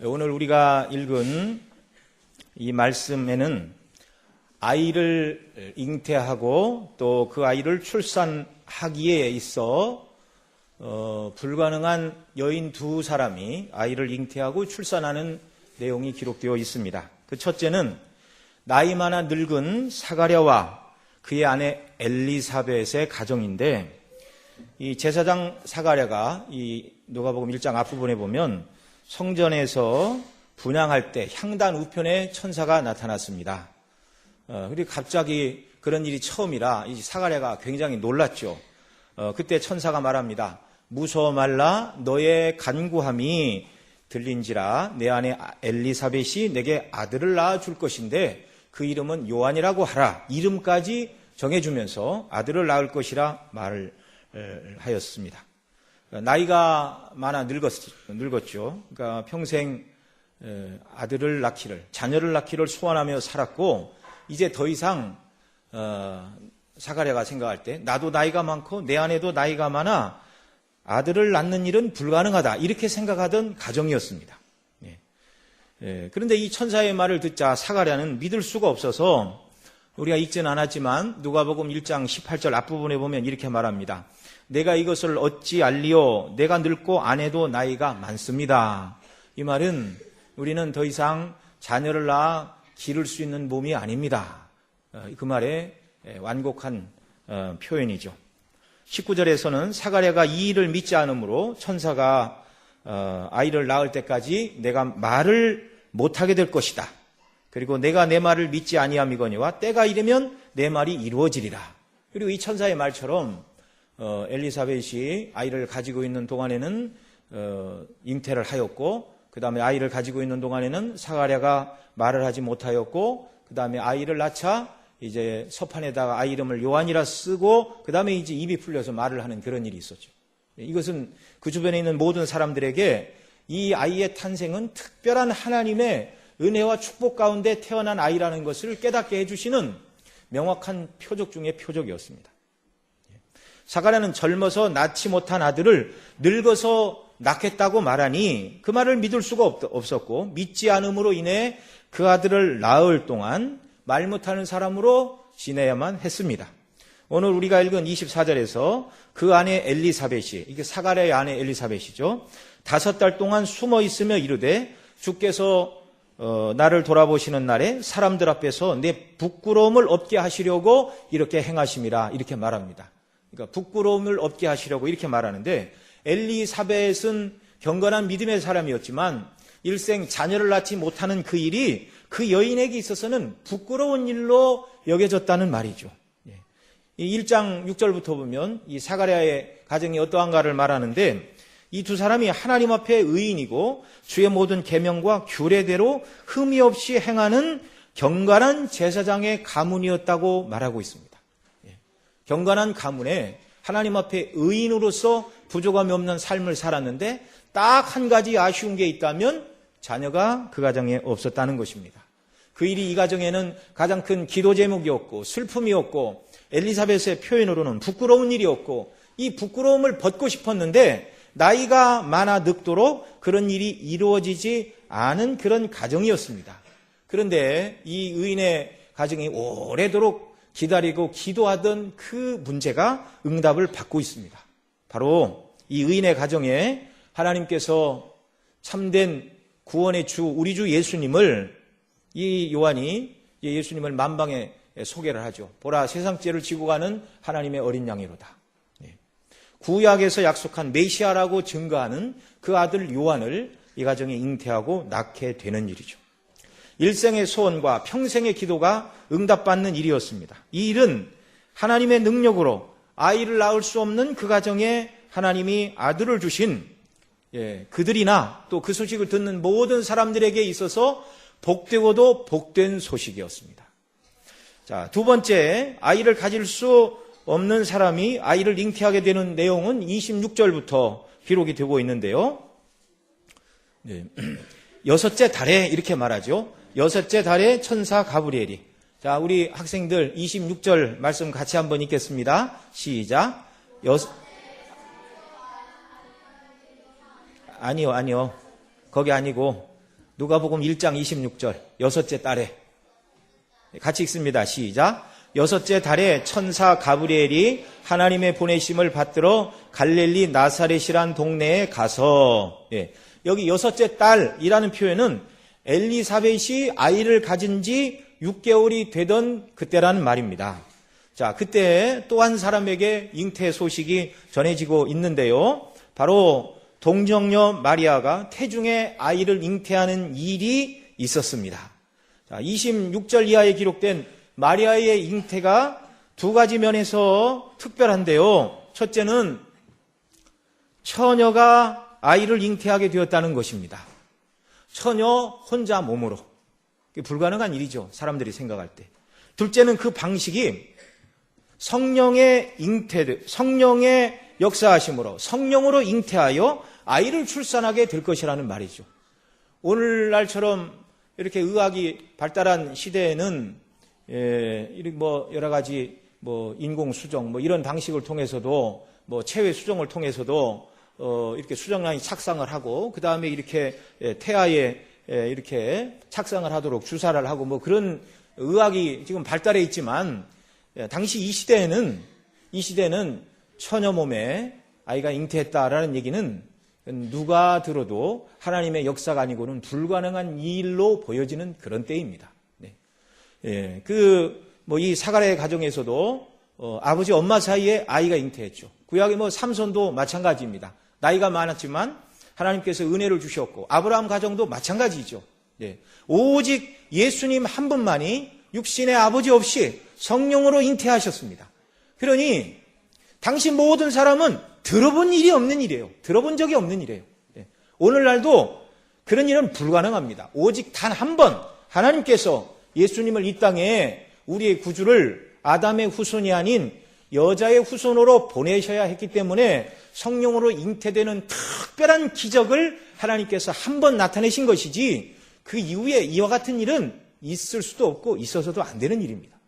오늘 우리가 읽은 이 말씀에는 아이를 잉태하고 또 그 아이를 출산하기에 있어 어, 불가능한 여인 두 사람이 아이를 잉태하고 출산하는 내용이 기록되어 있습니다. 그 첫째는 나이 많아 늙은 사가랴와 그의 아내 엘리사벳의 가정인데 이 제사장 사가랴가 이 누가복음 1장 앞부분에 보면 성전에서 분양할 때 향단 우편에 천사가 나타났습니다. 어, 그리고 갑자기 그런 일이 처음이라 이 사가랴가 굉장히 놀랐죠. 어, 그때 천사가 말합니다. 무서워 말라 너의 간구함이 들린지라 내 아내 엘리사벳이 내게 아들을 낳아 줄 것인데 그 이름은 요한이라고 하라. 이름까지 정해주면서 아들을 낳을 것이라 말을 하였습니다. 나이가 많아 늙었, 늙었죠. 그러니까 평생 아들을 낳기를, 자녀를 낳기를 소원하며 살았고, 이제 더 이상, 어, 사가랴가 생각할 때, 나도 나이가 많고, 내 아내도 나이가 많아, 아들을 낳는 일은 불가능하다. 이렇게 생각하던 가정이었습니다. 예. 예, 그런데 이 천사의 말을 듣자 사가랴는 믿을 수가 없어서, 우리가 읽지는 않았지만, 누가복음 1장 18절 앞부분에 보면 이렇게 말합니다. 내가 이것을 어찌 알리오? 내가 늙고 아내도 나이가 많습니다. 이 말은 우리는 더 이상 자녀를 낳아 기를 수 있는 몸이 아닙니다. 어, 그 말에 완곡한 어, 표현이죠. 19절에서는 사가랴가 이 일을 믿지 않으므로 천사가 어, 아이를 낳을 때까지 내가 말을 못하게 될 것이다. 그리고 내가 내 말을 믿지 아니함이거니와 때가 이르면 내 말이 이루어지리라. 그리고 이 천사의 말처럼 어, 엘리사벳이 아이를 가지고 있는 동안에는 어, 잉태를 하였고 그 다음에 아이를 가지고 있는 동안에는 사가랴가 말을 하지 못하였고 그 다음에 아이를 낳자 이제 서판에다가 아이 이름을 요한이라 쓰고 그 다음에 이제 입이 풀려서 말을 하는 그런 일이 있었죠. 이것은 그 주변에 있는 모든 사람들에게 이 아이의 탄생은 특별한 하나님의 은혜와 축복 가운데 태어난 아이라는 것을 깨닫게 해주시는 명확한 표적 중의 표적이었습니다. 사가랴는 젊어서 낳지 못한 아들을 늙어서 낳겠다고 말하니 그 말을 믿을 수가 없었고 믿지 않음으로 인해 그 아들을 낳을 동안 말 못하는 사람으로 지내야만 했습니다. 오늘 우리가 읽은 24절에서 그 아내 엘리사벳이 이게 사가랴의 아내 엘리사벳이죠. 다섯 달 동안 숨어 있으며 이르되 주께서 어, 나를 돌아보시는 날에 사람들 앞에서 내 부끄러움을 없게 하시려고 이렇게 행하심이라 이렇게 말합니다. 그러니까 부끄러움을 없게 하시려고 이렇게 말하는데 엘리사벳은 경건한 믿음의 사람이었지만 일생 자녀를 낳지 못하는 그 일이 그 여인에게 있어서는 부끄러운 일로 여겨졌다는 말이죠. 1장 예. 6절부터 보면 이 사가랴의 가정이 어떠한가를 말하는데 이 두 사람이 하나님 앞에 의인이고 주의 모든 계명과 규례대로 흠이 없이 행하는 경건한 제사장의 가문이었다고 말하고 있습니다. 경건한 가문에 하나님 앞에 의인으로서 부족함이 없는 삶을 살았는데 딱 한 가지 아쉬운 게 있다면 자녀가 그 가정에 없었다는 것입니다. 그 일이 이 가정에는 가장 큰 기도 제목이었고 슬픔이었고 엘리사벳의 표현으로는 부끄러운 일이었고 이 부끄러움을 벗고 싶었는데 나이가 많아 늙도록 그런 일이 이루어지지 않은 그런 가정이었습니다. 그런데 이 의인의 가정이 오래도록 기다리고 기도하던 그 문제가 응답을 받고 있습니다. 바로 이 의인의 가정에 하나님께서 참된 구원의 주, 우리 주 예수님을 이 요한이 예수님을 만방에 소개를 하죠. 보라, 세상죄를 지고 가는 하나님의 어린 양이로다. 예. 구약에서 약속한 메시아라고 증거하는 그 아들 요한을 이 가정에 잉태하고 낳게 되는 일이죠. 일생의 소원과 평생의 기도가 응답받는 일이었습니다. 이 일은 하나님의 능력으로 아이를 낳을 수 없는 그 가정에 하나님이 아들을 주신 예, 그들이나 또 그 소식을 듣는 모든 사람들에게 있어서 복되고도 복된 소식이었습니다. 자, 두 번째, 아이를 가질 수 없는 사람이 아이를 잉태하게 되는 내용은 26절부터 기록이 되고 있는데요. 네. 여섯째 달에 이렇게 말하죠. 여섯째 달에 천사 가브리엘이. 자, 우리 학생들 26절 말씀 같이 한번 읽겠습니다. 시작. 여섯, 아니요, 아니요. 거기 아니고, 누가복음 1장 26절 여섯째 달에 같이 읽습니다. 시작. 여섯째 달에 천사 가브리엘이 하나님의 보내심을 받들어 갈릴리 나사렛이란 동네에 가서 예, 여기 여섯째 달이라는 표현은 엘리사벳이 아이를 가진 지 6개월이 되던 그때라는 말입니다. 자, 그때 또 한 사람에게 잉태 소식이 전해지고 있는데요. 바로 동정녀 마리아가 태중에 아이를 잉태하는 일이 있었습니다. 자, 26절 이하에 기록된 마리아의 잉태가 두 가지 면에서 특별한데요. 첫째는 처녀가 아이를 잉태하게 되었다는 것입니다. 처녀 혼자 몸으로. 불가능한 일이죠. 사람들이 생각할 때. 둘째는 그 방식이 성령의 잉태, 성령의 역사하심으로 성령으로 잉태하여 아이를 출산하게 될 것이라는 말이죠. 오늘날처럼 이렇게 의학이 발달한 시대에는 예, 뭐 여러 가지 뭐 인공 수정 뭐 이런 방식을 통해서도 뭐 체외 수정을 통해서도 어 이렇게 수정란이 착상을 하고 그 다음에 이렇게 예, 태아에 예, 이렇게 착상을 하도록 주사를 하고 뭐 그런 의학이 지금 발달해 있지만 예, 당시 이 시대에는 이 시대는 처녀 몸에 아이가 잉태했다라는 얘기는 누가 들어도 하나님의 역사가 아니고는 불가능한 일로 보여지는 그런 때입니다. 네. 예, 그, 뭐, 이 사가랴의 가정에서도, 어, 아버지, 엄마 사이에 아이가 잉태했죠. 구약의 뭐, 삼손도 마찬가지입니다. 나이가 많았지만, 하나님께서 은혜를 주셨고, 아브라함 가정도 마찬가지죠. 네. 오직 예수님 한 분만이 육신의 아버지 없이 성령으로 잉태하셨습니다. 그러니, 당신 모든 사람은 들어본 일이 없는 일이에요. 들어본 적이 없는 일이에요. 예. 오늘날도 그런 일은 불가능합니다. 오직 단 한 번 하나님께서 예수님을 이 땅에 우리의 구주를 아담의 후손이 아닌 여자의 후손으로 보내셔야 했기 때문에 성령으로 잉태되는 특별한 기적을 하나님께서 한 번 나타내신 것이지 그 이후에 이와 같은 일은 있을 수도 없고 있어서도 안 되는 일입니다.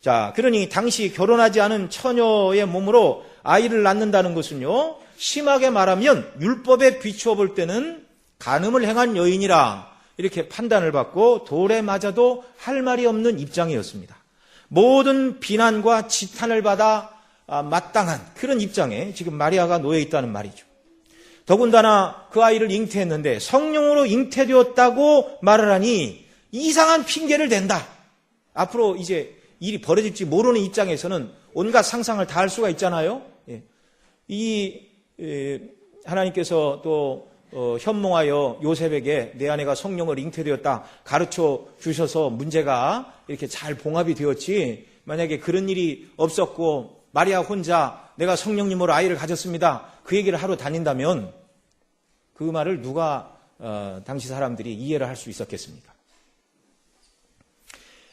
자, 그러니 당시 결혼하지 않은 처녀의 몸으로 아이를 낳는다는 것은요, 심하게 말하면 율법에 비추어 볼 때는 간음을 행한 여인이라 이렇게 판단을 받고 돌에 맞아도 할 말이 없는 입장이었습니다. 모든 비난과 지탄을 받아 아, 마땅한 그런 입장에 지금 마리아가 놓여 있다는 말이죠. 더군다나 그 아이를 잉태했는데 성령으로 잉태되었다고 말을 하니 이상한 핑계를 댄다. 앞으로 이제 일이 벌어질지 모르는 입장에서는 온갖 상상을 다 할 수가 있잖아요. 예. 이 하나님께서 또 어, 현몽하여 요셉에게 내 아내가 성령을 잉태되었다 가르쳐 주셔서 문제가 이렇게 잘 봉합이 되었지 만약에 그런 일이 없었고 마리아 혼자 내가 성령님으로 아이를 가졌습니다 그 얘기를 하러 다닌다면 그 말을 누가 어, 당시 사람들이 이해를 할 수 있었겠습니까?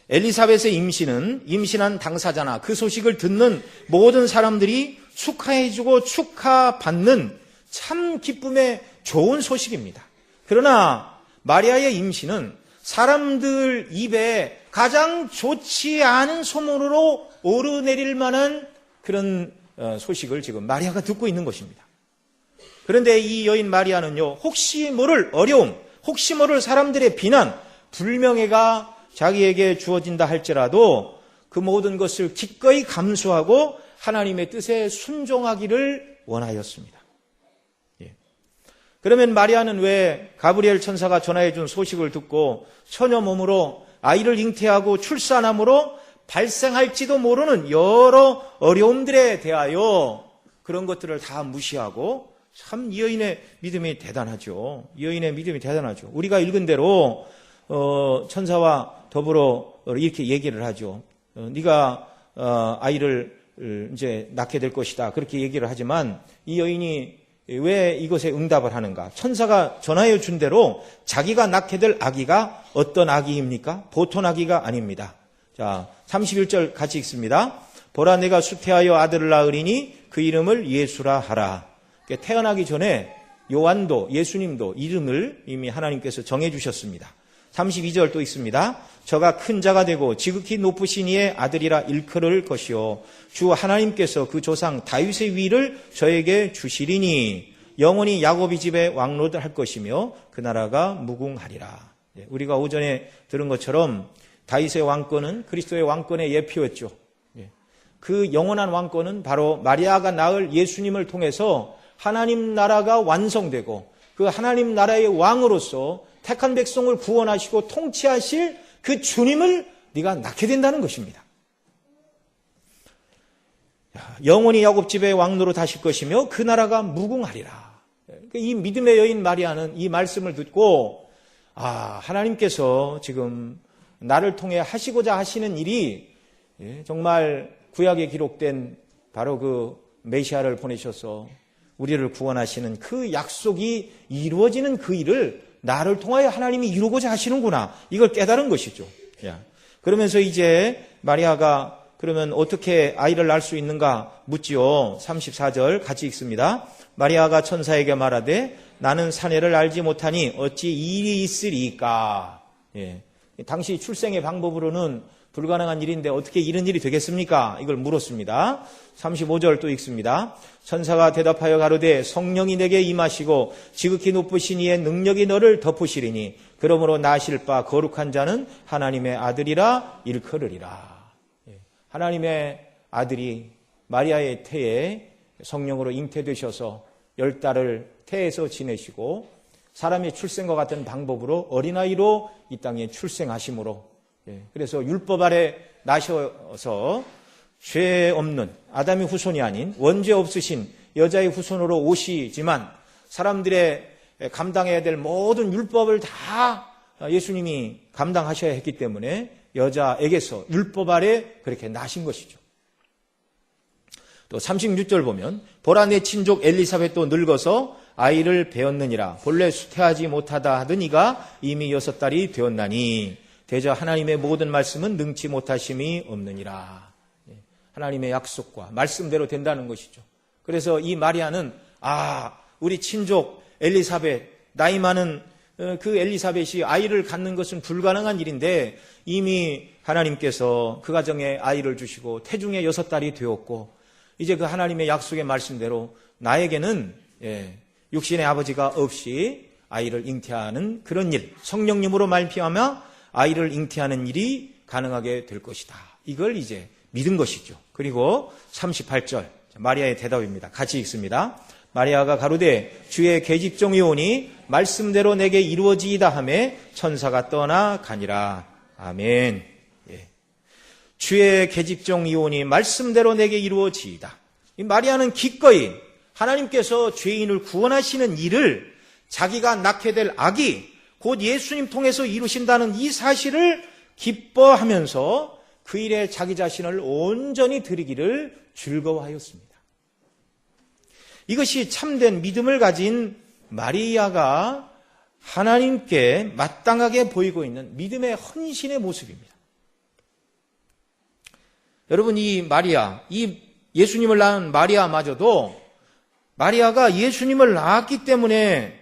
엘리사벳의 임신은 임신한 당사자나 그 소식을 듣는 모든 사람들이 축하해주고 축하받는 참 기쁨의 좋은 소식입니다. 그러나 마리아의 임신은 사람들 입에 가장 좋지 않은 소문으로 오르내릴 만한 그런 어, 소식을 지금 마리아가 듣고 있는 것입니다. 그런데 이 여인 마리아는요, 혹시 모를 어려움, 혹시 모를 사람들의 비난, 불명예가 자기에게 주어진다 할지라도 그 모든 것을 기꺼이 감수하고 하나님의 뜻에 순종하기를 원하였습니다. 예. 그러면 마리아는 왜 가브리엘 천사가 전하해 준 소식을 듣고 처녀 몸으로 아이를 잉태하고 출산함으로 발생할지도 모르는 여러 어려움들에 대하여 그런 것들을 다 무시하고 참이 여인의 믿음이 대단하죠. 이 여인의 믿음이 대단하죠. 우리가 읽은 대로 어, 천사와 더불어 이렇게 얘기를 하죠. 어, 네가 어, 아이를 이제 낳게 될 것이다. 그렇게 얘기를 하지만 이 여인이 왜 이것에 응답을 하는가? 천사가 전하여 준 대로 자기가 낳게 될 아기가 어떤 아기입니까? 보통 아기가 아닙니다. 자, 31절 같이 읽습니다. 보라 내가 수태하여 아들을 낳으리니 그 이름을 예수라 하라. 태어나기 전에 요한도 예수님도 이름을 이미 하나님께서 정해 주셨습니다. 32절 또 있습니다. 저가 큰 자가 되고 지극히 높으신 이의 아들이라 일컬을 것이요 주 하나님께서 그 조상 다윗의 위를 저에게 주시리니 영원히 야곱이 집에 왕노할 것이며 그 나라가 무궁하리라. 예, 우리가 오전에 들은 것처럼 다윗의 왕권은 그리스도의 왕권의 예표였죠. 예, 그 영원한 왕권은 바로 마리아가 낳을 예수님을 통해서 하나님 나라가 완성되고 그 하나님 나라의 왕으로서 택한 백성을 구원하시고 통치하실 그 주님을 네가 낳게 된다는 것입니다. 영원히 야곱 집의 왕노로 다실 것이며 그 나라가 무궁하리라. 이 믿음의 여인 마리아는 이 말씀을 듣고 아 하나님께서 지금 나를 통해 하시고자 하시는 일이 예, 정말 구약에 기록된 바로 그 메시아를 보내셔서 우리를 구원하시는 그 약속이 이루어지는 그 일을 나를 통하여 하나님이 이루고자 하시는구나. 이걸 깨달은 것이죠. 그러면서 이제 마리아가 그러면 어떻게 아이를 낳을 수 있는가 묻지요. 34절 같이 읽습니다. 마리아가 천사에게 말하되 나는 사내를 알지 못하니 어찌 일이 있으리까. 예. 당시 출생의 방법으로는 불가능한 일인데 어떻게 이런 일이 되겠습니까? 이걸 물었습니다. 35절 또 읽습니다. 천사가 대답하여 가로되 성령이 내게 임하시고 지극히 높으신 이의 능력이 너를 덮으시리니 그러므로 나실 바 거룩한 자는 하나님의 아들이라 일컬으리라. 예. 하나님의 아들이 마리아의 태에 성령으로 잉태되셔서 열 달을 태에서 지내시고 사람의 출생과 같은 방법으로 어린아이로 이 땅에 출생하심으로 예, 그래서 율법 아래 나셔서 죄 없는 아담의 후손이 아닌 원죄 없으신 여자의 후손으로 오시지만 사람들의 감당해야 될 모든 율법을 다 예수님이 감당하셔야 했기 때문에 여자에게서 율법 아래 그렇게 나신 것이죠. 또 36절 보면 보라 내 친족 엘리사벳도 늙어서 아이를 배웠느니라 본래 수태하지 못하다 하더니가 이미 여섯 달이 되었나니 대저 하나님의 모든 말씀은 능치 못하심이 없느니라. 예, 하나님의 약속과 말씀대로 된다는 것이죠. 그래서 이 마리아는 아 우리 친족 엘리사벳 나이 많은 어, 그 엘리사벳이 아이를 갖는 것은 불가능한 일인데 이미 하나님께서 그 가정에 아이를 주시고 태중에 여섯 달이 되었고 이제 그 하나님의 약속의 말씀대로 나에게는 예, 육신의 아버지가 없이 아이를 잉태하는 그런 일 성령님으로 말미암아 아이를 잉태하는 일이 가능하게 될 것이다. 이걸 이제 믿은 것이죠. 그리고 38절 마리아의 대답입니다. 같이 읽습니다. 마리아가 가로되 주의 계집종이 오니 말씀대로 내게 이루어지이다 하매 천사가 떠나 가니라. 아멘. 예. 주의 계집종이 오니 말씀대로 내게 이루어지이다. 이 마리아는 기꺼이 하나님께서 죄인을 구원하시는 일을 자기가 낳게 될 아기 곧 예수님 통해서 이루신다는 이 사실을 기뻐하면서 그 일에 자기 자신을 온전히 드리기를 즐거워하였습니다. 이것이 참된 믿음을 가진 마리아가 하나님께 마땅하게 보이고 있는 믿음의 헌신의 모습입니다. 여러분, 이 마리아, 이 예수님을 낳은 마리아마저도 마리아가 예수님을 낳았기 때문에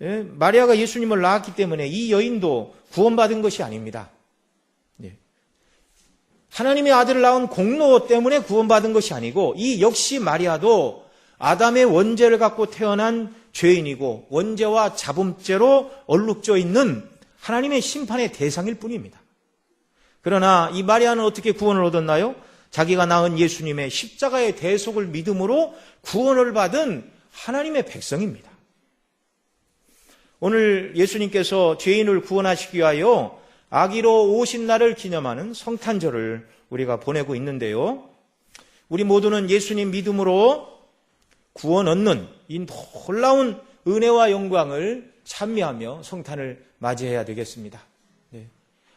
예? 마리아가 예수님을 낳았기 때문에 이 여인도 구원받은 것이 아닙니다. 예. 하나님의 아들을 낳은 공로 때문에 구원받은 것이 아니고 이 역시 마리아도 아담의 원죄를 갖고 태어난 죄인이고 원죄와 자범죄로 얼룩져 있는 하나님의 심판의 대상일 뿐입니다. 그러나 이 마리아는 어떻게 구원을 얻었나요? 자기가 낳은 예수님의 십자가의 대속을 믿음으로 구원을 받은 하나님의 백성입니다. 오늘 예수님께서 죄인을 구원하시기 위하여 아기로 오신 날을 기념하는 성탄절을 우리가 보내고 있는데요. 우리 모두는 예수님 믿음으로 구원 얻는 이 놀라운 은혜와 영광을 찬미하며 성탄을 맞이해야 되겠습니다. 네.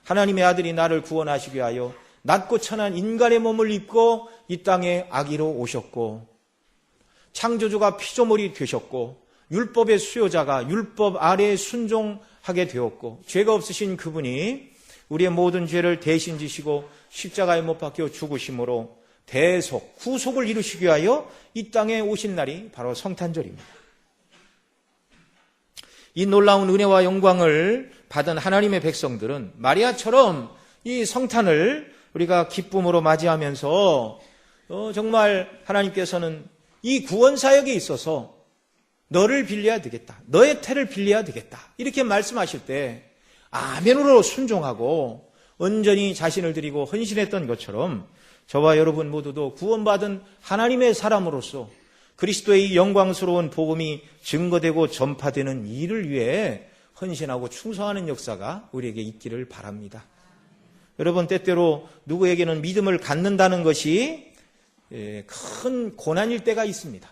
하나님의 아들이 나를 구원하시기 위하여 낮고 천한 인간의 몸을 입고 이 땅에 아기로 오셨고 창조주가 피조물이 되셨고 율법의 수요자가 율법 아래에 순종하게 되었고 죄가 없으신 그분이 우리의 모든 죄를 대신 지시고 십자가에 못 박혀 죽으심으로 대속, 구속을 이루시기 위하여 이 땅에 오신 날이 바로 성탄절입니다. 이 놀라운 은혜와 영광을 받은 하나님의 백성들은 마리아처럼 이 성탄을 우리가 기쁨으로 맞이하면서 어, 정말 하나님께서는 이 구원 사역에 있어서 너를 빌려야 되겠다. 너의 태를 빌려야 되겠다. 이렇게 말씀하실 때 아멘으로 순종하고 온전히 자신을 드리고 헌신했던 것처럼 저와 여러분 모두도 구원받은 하나님의 사람으로서 그리스도의 영광스러운 복음이 증거되고 전파되는 일을 위해 헌신하고 충성하는 역사가 우리에게 있기를 바랍니다. 여러분 때때로 누구에게는 믿음을 갖는다는 것이 예, 큰 고난일 때가 있습니다.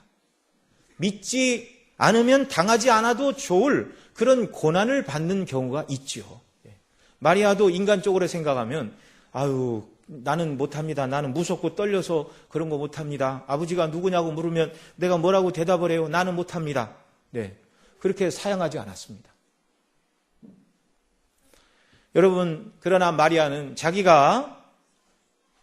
믿지 않으면 당하지 않아도 좋을 그런 고난을 받는 경우가 있죠. 예. 마리아도 인간적으로 생각하면 아유 나는 못합니다. 나는 무섭고 떨려서 그런 거 못합니다. 아버지가 누구냐고 물으면 내가 뭐라고 대답을 해요. 나는 못합니다. 네. 그렇게 사양하지 않았습니다. 여러분, 그러나 마리아는 자기가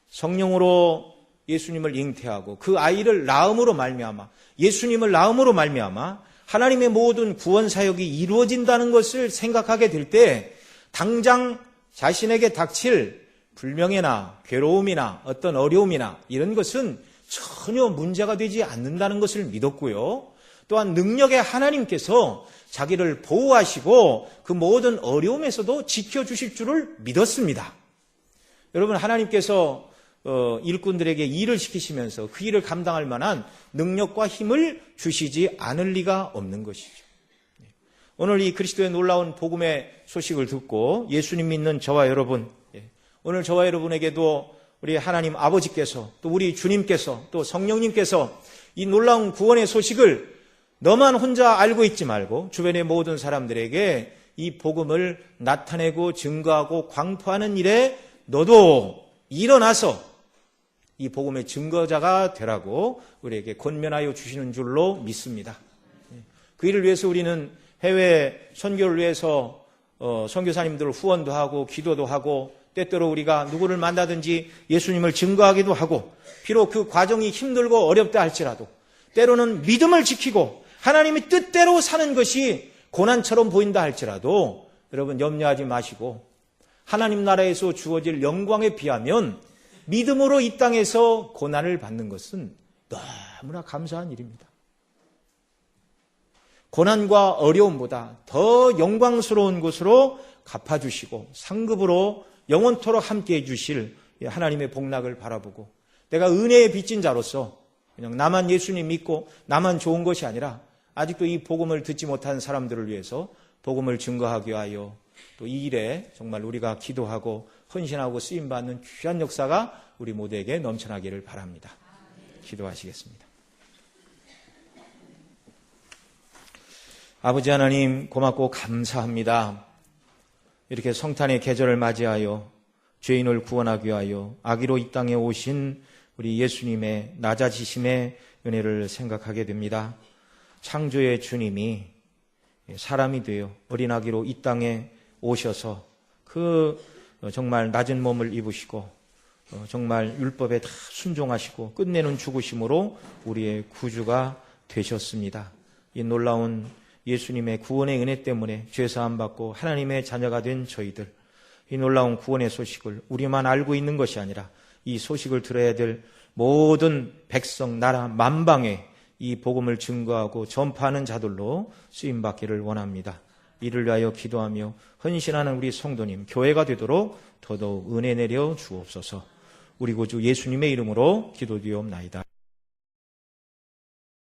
성령으로 예수님을 잉태하고 그 아이를 낳음으로 말미암아 예수님을 낳음으로 말미암아 하나님의 모든 구원 사역이 이루어진다는 것을 생각하게 될 때 당장 자신에게 닥칠 불명예나 괴로움이나 어떤 어려움이나 이런 것은 전혀 문제가 되지 않는다는 것을 믿었고요. 또한 능력의 하나님께서 자기를 보호하시고 그 모든 어려움에서도 지켜주실 줄을 믿었습니다. 여러분, 하나님께서 어, 일꾼들에게 일을 시키시면서 그 일을 감당할 만한 능력과 힘을 주시지 않을 리가 없는 것이죠. 오늘 이 그리스도의 놀라운 복음의 소식을 듣고 예수님 믿는 저와 여러분, 예, 오늘 저와 여러분에게도 우리 하나님 아버지께서 또 우리 주님께서 또 성령님께서 이 놀라운 구원의 소식을 너만 혼자 알고 있지 말고 주변의 모든 사람들에게 이 복음을 나타내고 증거하고 광포하는 일에 너도 일어나서 이 복음의 증거자가 되라고 우리에게 권면하여 주시는 줄로 믿습니다. 그 일을 위해서 우리는 해외 선교를 위해서 어, 선교사님들 후원도 하고 기도도 하고 때때로 우리가 누구를 만나든지 예수님을 증거하기도 하고 비록 그 과정이 힘들고 어렵다 할지라도 때로는 믿음을 지키고 하나님이 뜻대로 사는 것이 고난처럼 보인다 할지라도 여러분 염려하지 마시고 하나님 나라에서 주어질 영광에 비하면 믿음으로 이 땅에서 고난을 받는 것은 너무나 감사한 일입니다. 고난과 어려움보다 더 영광스러운 것으로 갚아주시고 상급으로 영원토록 함께 해 주실 하나님의 복락을 바라보고 내가 은혜에 빚진 자로서 그냥 나만 예수님 믿고 나만 좋은 것이 아니라 아직도 이 복음을 듣지 못한 사람들을 위해서 복음을 증거하기 위하여 또 이 일에 정말 우리가 기도하고 헌신하고 쓰임 받는 귀한 역사가 우리 모두에게 넘쳐나기를 바랍니다. 기도하시겠습니다. 아버지 하나님 고맙고 감사합니다. 이렇게 성탄의 계절을 맞이하여 죄인을 구원하기 위하여 아기로 이 땅에 오신 우리 예수님의 낮아지심의 은혜를 생각하게 됩니다. 창조의 주님이 사람이 되어 어린 아기로 이 땅에 오셔서 그 정말 낮은 몸을 입으시고 정말 율법에 다 순종하시고 끝내는 죽으심으로 우리의 구주가 되셨습니다. 이 놀라운 예수님의 구원의 은혜 때문에 죄사함 받고 하나님의 자녀가 된 저희들 이 놀라운 구원의 소식을 우리만 알고 있는 것이 아니라 이 소식을 들어야 될 모든 백성 나라 만방에 이 복음을 증거하고 전파하는 자들로 쓰임 받기를 원합니다. 이를 위하여 기도하며 헌신하는 우리 성도님 교회가 되도록 더더욱 은혜 내려 주옵소서. 우리 구주 예수님의 이름으로 기도드리옵나이다.